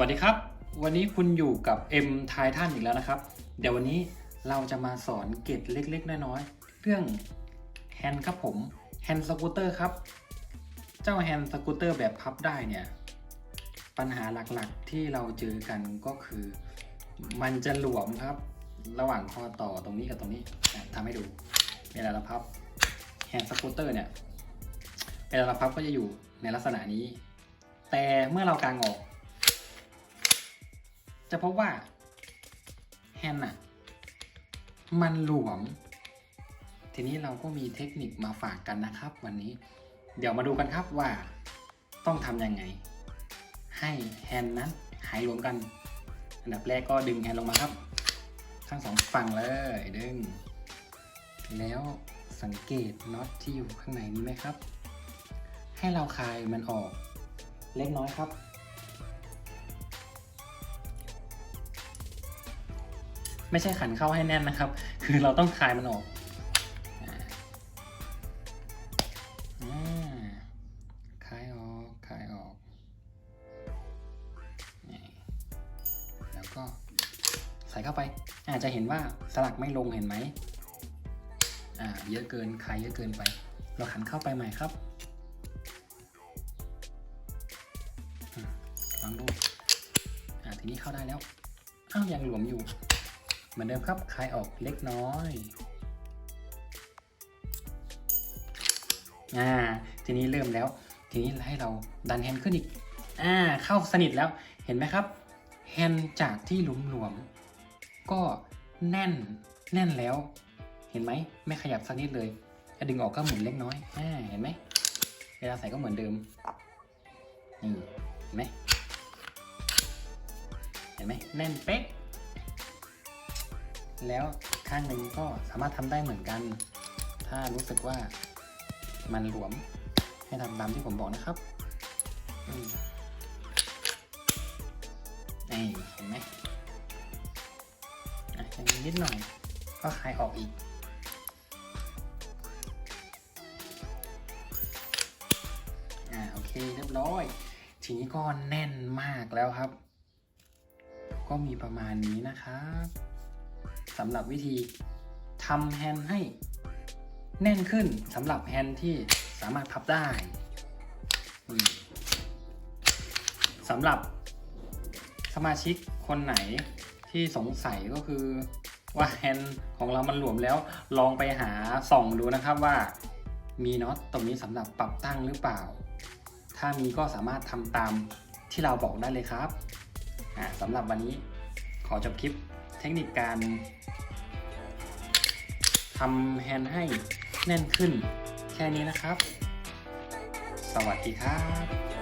วัสดีครับ วันนี้คุณอยู่กับ M ไททันอีกแล้วนะครับ เดี๋ยววันนี้เราจะมาสอนเกร็ดเล็กๆ น้อยๆ เรื่องแฮนด์ครับผมแฮนด์สกูตเตอร์ครับ เจ้าแฮนด์สกูตเตอร์แบบพับได้เนี่ย ปัญหาหลักๆที่เราเจอกันก็คือ มันจะหลวมครับ ระหว่างคอต่อตรงนี้กับตรงนี้ทำให้ดูเวลาเราพับแฮนด์สกูตเตอร์เนี่ยเวลาเราพับก็จะอยู่ในลักษณะนี้ แต่เมื่อเรากางออก จะพบว่าแฮนด์น่ะมันหลวม ทีนี้เราก็มีเทคนิคมาฝากกันนะครับ วันนี้ เดี๋ยวมาดูกันครับว่าต้องทำยังไง ให้แฮนด์นั้นหายหลวมกัน อันดับแรกก็ดึงแฮนด์ลงมาครับทั้งสองฝั่งเลยดึง แล้วสังเกตน็อตที่อยู่ข้างในนี้ไหมครับ ให้เราคลายมันออกเล็กน้อยครับ ไม่ใช่ขันเข้าให้แน่นนะครับ คือเราต้องคลายมันออกอคลายออกคลายออกแล้วก็ใส่เข้าไป อาจจะเห็นว่าสลักไม่ลงเห็นไหมอ่าเยอะเกินคลายเยอะเกินไป เราขันเข้าไปใหม่ครับลองดูอ่าทีนี้เข้าได้แล้วอ้าวยังหลวมอยู่ เหมือนเดิมครับคลายออกเล็กน้อยอ่าทีนี้เริ่มแล้ว ทีนี้ให้เราดันแฮนด์ขึ้นอีกอ่าเข้าสนิทแล้วเห็นไหมครับแฮนด์จากที่หลุมหลวม ก็แน่นแน่นแล้ว เห็นไหมไม่ขยับสักนิดเลยจะดึงออกก็หมุนเล็กน้อยอ่าเห็นไหมเวลาใส่ก็เหมือนเดิมนี่เห็นไหมเห็นไหมแน่นเป๊ะ แล้วข้างหนึ่งก็สามารถทำได้เหมือนกัน ถ้ารู้สึกว่ามันหลวมให้ทำตามที่ผมบอกนะครับนี่เห็นไหมอะยังมีนิดหน่อย ก็คลายออกอีกอ่าโอเคเรียบร้อย ทีนี้ก็แน่นมากแล้วครับ ก็มีประมาณนี้นะครับ สำหรับวิธีทำแฮนด์ให้แน่นขึ้นสำหรับแฮนด์ที่สามารถพับได้สำหรับสมาชิกคนไหนที่สงสัยก็คือว่าแฮนด์ของเรามันหลวมแล้วลองไปหาส่องดูนะครับว่ามีน็อตตรงนี้สำหรับปรับตั้งหรือเปล่า ถ้ามีก็สามารถทำตามที่เราบอกได้เลยครับสำหรับวันนี้ขอจบคลิป คนิคการทำแฮนด์ให้แน่นขึ้น แค่นี้นะครับ สวัสดีครับ